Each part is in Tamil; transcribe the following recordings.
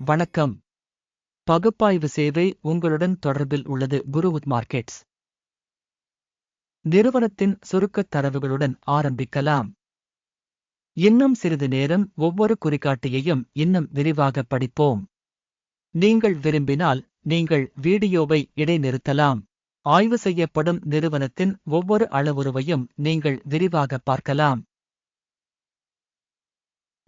வணக்கம். பகுப்பாய்வு சேவை உங்களுடன் தொடர்பில் உள்ளது குருவுத் மார்க்கெட்ஸ். நிறுவனத்தின் சுருக்கத் தரவுகளுடன் ஆரம்பிக்கலாம். இன்னும் சிறிது நேரம் ஒவ்வொரு குறிகாட்டியையும் இன்னும் விரிவாக படிப்போம். நீங்கள் விரும்பினால் நீங்கள் வீடியோவை இடைநிறுத்தலாம். ஆய்வு செய்யப்படும் நிறுவனத்தின் ஒவ்வொரு அளவுருவையும் நீங்கள் விரிவாக பார்க்கலாம்.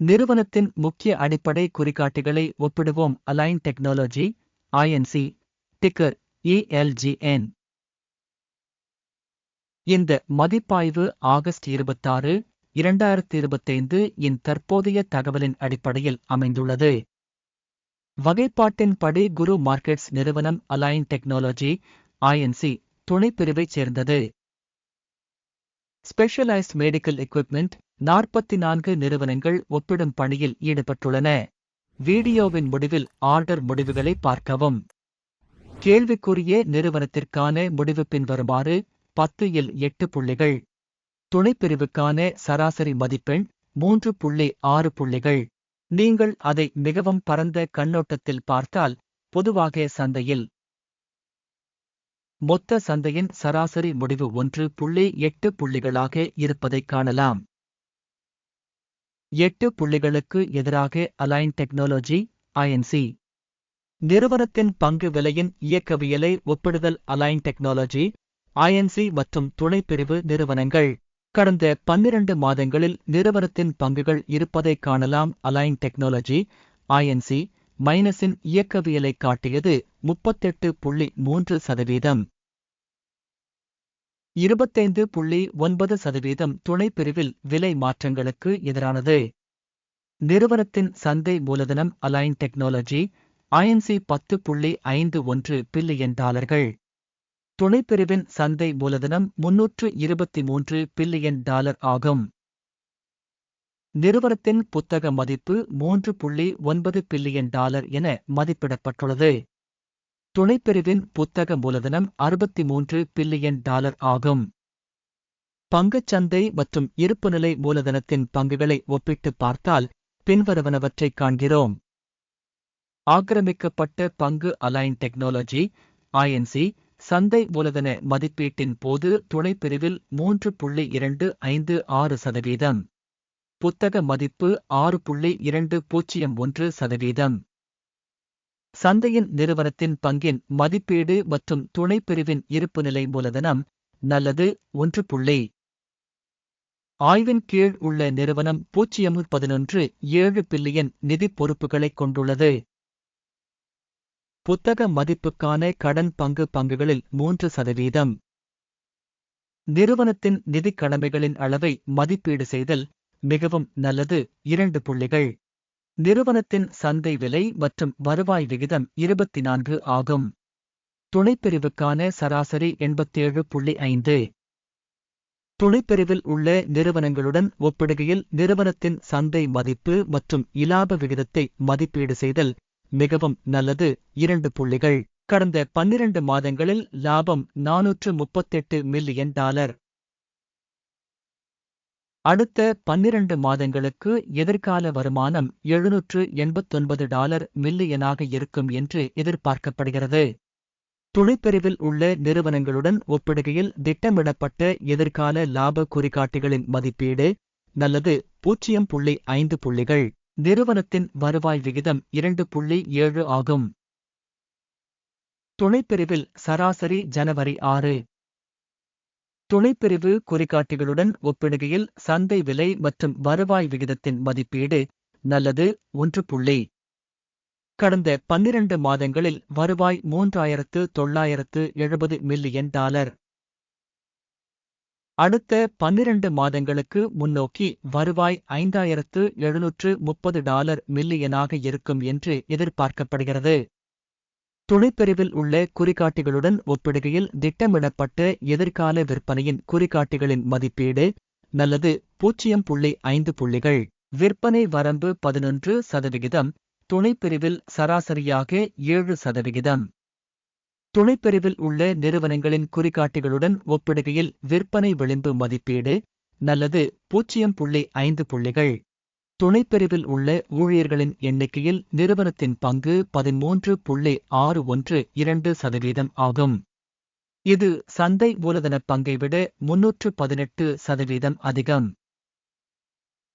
நிறுவனத்தின் முக்கிய அடிப்படை குறிகாட்டிகளை ஒப்பிடுவோம். Align Technology INC ticker ALGN இந்த மதிப்பாய்வு ஆகஸ்ட் இருபத்தாறு இரண்டாயிரத்தி இருபத்தைந்து இன் தற்போதைய தகவலின் அடிப்படையில் அமைந்துள்ளது. வகைப்பாட்டின்படி குரு மார்க்கெட்ஸ் நிறுவனம் அலைன் டெக்னாலஜி ஐஎன்சி துணைப்பிரிவைச் சேர்ந்தது. ஸ்பெஷலைஸ்ட் மெடிக்கல் எக்யூப்மெண்ட் நாற்பத்தி நான்கு நிறுவனங்கள் ஒப்பிடும் பணியில் ஈடுபட்டுள்ளன. வீடியோவின் முடிவில் ஆர்டர் முடிவுகளை பார்க்கவும். கேள்விக்குரிய நிறுவனத்திற்கான முடிவு பின்வருமாறு பத்து இல் எட்டு புள்ளிகள். துணைப்பிரிவுக்கான சராசரி மதிப்பெண் மூன்று புள்ளி ஆறு புள்ளிகள். நீங்கள் அதை மிகவும் பரந்த கண்ணோட்டத்தில் பார்த்தால் பொதுவாக சந்தையில். மொத்த சந்தையின் சராசரி முடிவு ஒன்று புள்ளி எட்டு புள்ளிகளாக இருப்பதைக் காணலாம். எட்டு புள்ளிகளுக்கு எதிராக அலைன் டெக்னாலஜி ஐஎன்சி நிறுவனத்தின் பங்கு விலையின் இயக்கவியலை ஒப்பிடுதல் அலைன் டெக்னாலஜி ஐஎன்சி மற்றும் துணைப்பிரிவு நிறுவனங்கள். கடந்த பன்னிரண்டு மாதங்களில் நிறுவனத்தின் பங்குகள் இருப்பதைக் காணலாம் அலைன் டெக்னாலஜி ஐஎன்சி மைனஸின் இயக்கவியலை காட்டியது முப்பத்தெட்டு புள்ளி மூன்று சதவீதம். இருபத்தைந்து புள்ளி ஒன்பது சதவீதம் துணைப்பிரிவில் விலை மாற்றங்களுக்கு எதிரானது. நிறுவனத்தின் சந்தை மூலதனம் அலைன் டெக்னாலஜி ஐஎன்சி பத்து புள்ளி ஐந்து ஒன்று பில்லியன் டாலர்கள். துணைப்பிரிவின் சந்தை மூலதனம் முன்னூற்று இருபத்தி மூன்று பில்லியன் டாலர் ஆகும். நிறுவனத்தின் புத்தக மதிப்பு மூன்று புள்ளி ஒன்பது பில்லியன் டாலர் என மதிப்பிடப்பட்டுள்ளது. துணைப்பிரிவின் புத்தக மூலதனம் அறுபத்தி மூன்று பில்லியன் டாலர் ஆகும். பங்குச்சந்தை மற்றும் இருப்புநிலை மூலதனத்தின் பங்குகளை ஒப்பிட்டு பார்த்தால் பின்வருவனவற்றைக் காண்கிறோம். ஆக்கிரமிக்கப்பட்ட பங்கு அலைன் டெக்னாலஜி ஐஎன்சி சந்தை மூலதன மதிப்பீட்டின் போது துணைப்பிரிவில் மூன்று புள்ளி இரண்டு ஐந்து ஆறு சதவீதம். புத்தக மதிப்பு ஆறு புள்ளி இரண்டு பூஜ்ஜியம் ஒன்று சதவீதம். சந்தையின் நிறுவனத்தின் பங்கின் மதிப்பீடு மற்றும் துணைப்பிரிவின் இருப்புநிலை மூலதனம் நல்லது ஒன்று புள்ளி. ஆய்வின் கீழ் உள்ள நிறுவனம் பூஜ்ஜியம் பதினொன்று ஏழு பில்லியன் நிதி பொறுப்புகளைக் கொண்டுள்ளது. புத்தக மதிப்புக்கான கடன் பங்கு பங்குகளில் மூன்று சதவீதம். நிறுவனத்தின் நிதிக் கடமைகளின் அளவை மதிப்பீடு செய்தல் மிகவும் நல்லது இரண்டு புள்ளிகள். நிறுவனத்தின் சந்தை விலை மற்றும் வருவாய் விகிதம் இருபத்தி நான்கு ஆகும். துணைப்பிரிவுக்கான சராசரி எண்பத்தேழு புள்ளி ஐந்து. துணைப்பிரிவில் உள்ள நிறுவனங்களுடன் ஒப்பிடுகையில் நிறுவனத்தின் சந்தை மதிப்பு மற்றும் இலாப விகிதத்தை மதிப்பீடு செய்தல் மிகவும் நல்லது. இரண்டு புள்ளிகள். கடந்த பன்னிரண்டு மாதங்களில் லாபம் நானூற்று முப்பத்தெட்டு மில்லியன் டாலர். அடுத்த பன்னிரண்டு மாதங்களுக்கு எதிர்கால வருமானம் எழுநூற்று எண்பத்தொன்பது டாலர் மில்லியனாக இருக்கும் என்று எதிர்பார்க்கப்படுகிறது. துணைப்பிரிவில் உள்ள நிறுவனங்களுடன் ஒப்பிடுகையில் திட்டமிடப்பட்ட எதிர்கால லாப குறிகாட்டிகளின் மதிப்பீடு நல்லது பூஜ்ஜியம் புள்ளி ஐந்து புள்ளிகள். நிறுவனத்தின் வருவாய் விகிதம் இரண்டு புள்ளி ஏழு ஆகும். துணைப்பிரிவில் சராசரி ஜனவரி ஆறு துணைப்பிரிவு குறிகாட்டிகளுடன் ஒப்பிடுகையில் சந்தை விலை மற்றும் வருவாய் விகிதத்தின் மதிப்பீடு நல்லது ஒன்று புள்ளி. கடந்த பன்னிரண்டு மாதங்களில் வருவாய் மூன்றாயிரத்து தொள்ளாயிரத்து எழுபது மில்லியன் டாலர். அடுத்த பன்னிரண்டு மாதங்களுக்கு முன்னோக்கி வருவாய் ஐந்தாயிரத்து எழுநூற்று முப்பது டாலர் மில்லியனாக இருக்கும் என்று எதிர்பார்க்கப்படுகிறது. துணைப்பிரிவில் உள்ள குறிகாட்டிகளுடன் ஒப்பிடுகையில் திட்டமிடப்பட்ட எதிர்கால விற்பனையின் குறிகாட்டிகளின் மதிப்பீடு நல்லது பூஜ்ஜியம் புள்ளி ஐந்து புள்ளிகள். விற்பனை வரம்பு பதினொன்று சதவிகிதம். துணைப்பிரிவில் சராசரியாக ஏழு சதவிகிதம். துணைப்பிரிவில் உள்ள நிறுவனங்களின் குறிகாட்டிகளுடன் ஒப்பிடுகையில் விற்பனை விளிம்பு மதிப்பீடு நல்லது பூஜ்ஜியம் புள்ளி ஐந்து புள்ளிகள். துணைப்பிரிவில் உள்ள ஊழியர்களின் எண்ணிக்கையில் நிறுவனத்தின் பங்கு பதிமூன்று புள்ளி ஆறு ஒன்று இரண்டு சதவீதம் ஆகும். இது சந்தை மூலதனப் பங்கை விட முன்னூற்று பதினெட்டு சதவீதம் அதிகம்.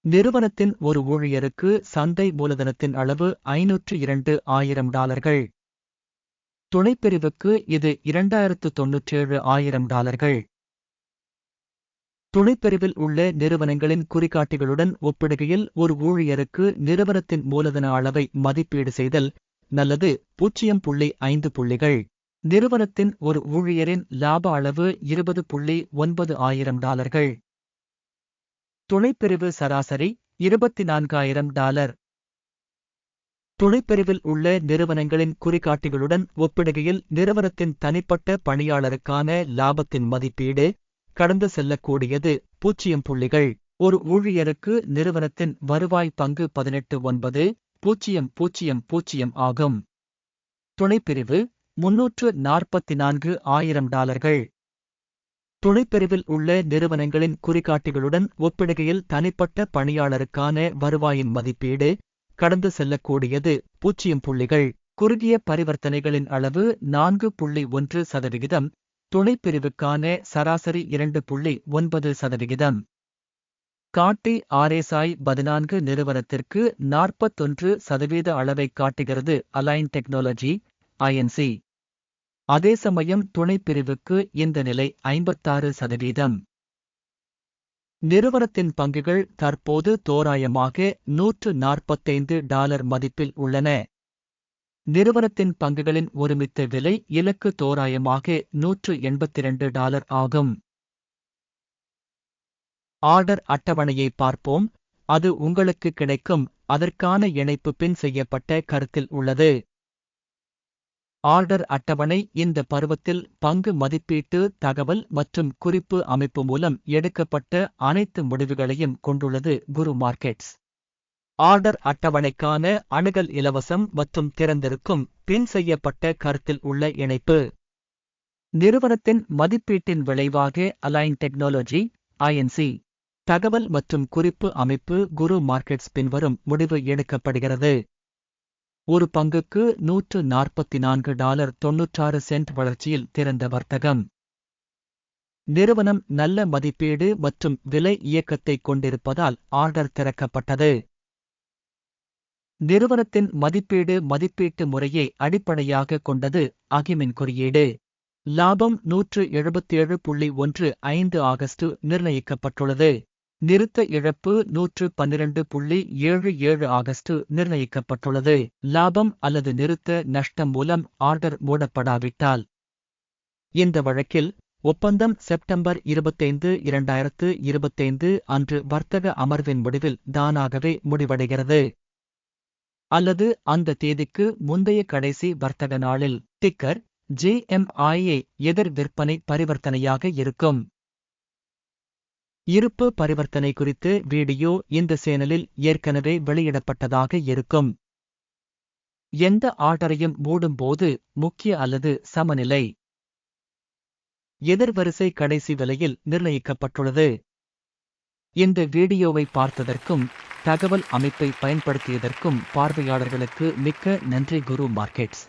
நிறுவனத்தின் ஒரு ஊழியருக்கு சந்தை மூலதனத்தின் அளவு ஐநூற்று இரண்டு ஆயிரம் டாலர்கள். துணைப்பிரிவுக்கு இது இரண்டாயிரத்து தொன்னூற்றேழு ஆயிரம் டாலர்கள். துணைப்பிரிவில் உள்ள நிறுவனங்களின் குறிகாட்டிகளுடன் ஒப்பிடுகையில் ஒரு ஊழியருக்கு நிறுவனத்தின் மூலதன அளவை மதிப்பீடு செய்தல் நல்லது. பூஜ்ஜியம் புள்ளி ஐந்து புள்ளிகள். நிறுவனத்தின் ஒரு ஊழியரின் லாப அளவு இருபது புள்ளி ஒன்பது ஆயிரம் டாலர்கள். துணைப்பிரிவு சராசரி இருபத்தி நான்காயிரம் டாலர். துணைப்பிரிவில் உள்ள நிறுவனங்களின் குறிகாட்டிகளுடன் ஒப்பிடுகையில் நிறுவனத்தின் தனிப்பட்ட பணியாளருக்கான லாபத்தின் மதிப்பீடு கடந்து செல்லக்கூடியது. பூஜ்ஜியம் புள்ளிகள். ஒரு ஊழியருக்கு நிறுவனத்தின் வருவாய் பங்கு பதினெட்டு ஒன்பது. பூஜ்ஜியம் பூஜ்ஜியம் பூஜ்ஜியம் ஆகும். துணைப்பிரிவு. முன்னூற்று நாற்பத்தி நான்கு ஆயிரம் டாலர்கள். துணைப்பிரிவில் உள்ள நிறுவனங்களின் குறிகாட்டிகளுடன் ஒப்பிடுகையில் தனிப்பட்ட பணியாளருக்கான வருவாயின் மதிப்பீடு. கடந்து செல்லக்கூடியது. பூஜ்ஜியம் புள்ளிகள். குறுகிய பரிவர்த்தனைகளின் அளவு நான்கு புள்ளி ஒன்று சதவிகிதம். துணைப்பிரிவுக்கான சராசரி இரண்டு புள்ளி ஒன்பது சதவிகிதம். காட்டி ஆர்எஸ்ஐ பதினான்கு நிறுவனத்திற்கு நாற்பத்தொன்று சதவீத அளவை காட்டுகிறது அலைன் டெக்னாலஜி ஐஎன்சி அதே சமயம் துணைப்பிரிவுக்கு இந்த நிலை ஐம்பத்தாறு சதவீதம். நிறுவனத்தின் பங்குகள் தற்போது தோராயமாக நூற்று நாற்பத்தைந்து டாலர் மதிப்பில் உள்ளன. நிறுவனத்தின் பங்குகளின் ஒருமித்த விலை இலக்கு தோராயமாக நூற்று எண்பத்திரண்டு டாலர் ஆகும். ஆர்டர் அட்டவணையை பார்ப்போம். அது உங்களுக்கு கிடைக்கும். அதற்கான இணைப்பு பின் செய்யப்பட்ட கருத்தில் உள்ளது. ஆர்டர் அட்டவணை இந்த பருவத்தில் பங்கு மதிப்பீட்டு தகவல் மற்றும் குறிப்பு அமைப்பு மூலம் எடுக்கப்பட்ட அனைத்து முடிவுகளையும் கொண்டுள்ளது குரு மார்க்கெட்ஸ். ஆர்டர் அட்டவணைக்கான அணுகல் இலவசம் மற்றும் திறந்திருக்கும் பின் செய்யப்பட்ட கருத்தில் உள்ள இணைப்பு. நிறுவனத்தின் மதிப்பீட்டின் விளைவாக அலைன் டெக்னாலஜி ஐஎன்சி தகவல் மற்றும் குறிப்பு அமைப்பு குரு மார்க்கெட்ஸ் பின்வரும் முடிவு எடுக்கப்படுகிறது. ஒரு பங்குக்கு நூற்று நாற்பத்தி நான்கு டாலர் தொன்னூற்றாறு சென்ட் வளர்ச்சியில் திறந்த வர்த்தகம். நிறுவனம் நல்ல மதிப்பீடு மற்றும் விலை இயக்கத்தை கொண்டிருப்பதால் ஆர்டர் திறக்கப்பட்டது. நிறுவனத்தின் மதிப்பீடு மதிப்பீட்டு முறையை அடிப்படையாக கொண்டது அகிமின் குறியீடு. லாபம் நூற்று எழுபத்தேழு புள்ளி ஒன்று ஐந்து ஆகஸ்ட் நிர்ணயிக்கப்பட்டுள்ளது. நிறுத்த இழப்பு நூற்று பன்னிரண்டு புள்ளி ஏழு ஏழு ஆகஸ்ட் நிர்ணயிக்கப்பட்டுள்ளது. லாபம் அல்லது நிறுத்த நஷ்டம் மூலம் ஆர்டர் மூடப்படாவிட்டால். இந்த வழக்கில் ஒப்பந்தம் செப்டம்பர் இருபத்தைந்து இரண்டாயிரத்து இருபத்தைந்து அன்று வர்த்தக அமர்வின் முடிவில் தானாகவே முடிவடைகிறது. அல்லது அந்த தேதிக்கு முந்தைய கடைசி வர்த்தக நாளில். டிக்கர் ஜேஎம்ஐஏ எதிர் விற்பனை பரிவர்த்தனையாக இருக்கும். இருப்பு பரிவர்த்தனை குறித்து வீடியோ இந்த சேனலில் ஏற்கனவே வெளியிடப்பட்டதாக இருக்கும். எந்த ஆர்டரையும் மூடும்போது முக்கிய அல்லது சமநிலை. எதிர்வரிசை கடைசி விலையில் நிர்ணயிக்கப்பட்டுள்ளது. இந்த வீடியோவை பார்த்ததற்கும் தகவல் அமைப்பை பயன்படுத்தியதற்கும் பார்வையாளர்களுக்கு மிக்க நன்றி குரு மார்க்கெட்ஸ்.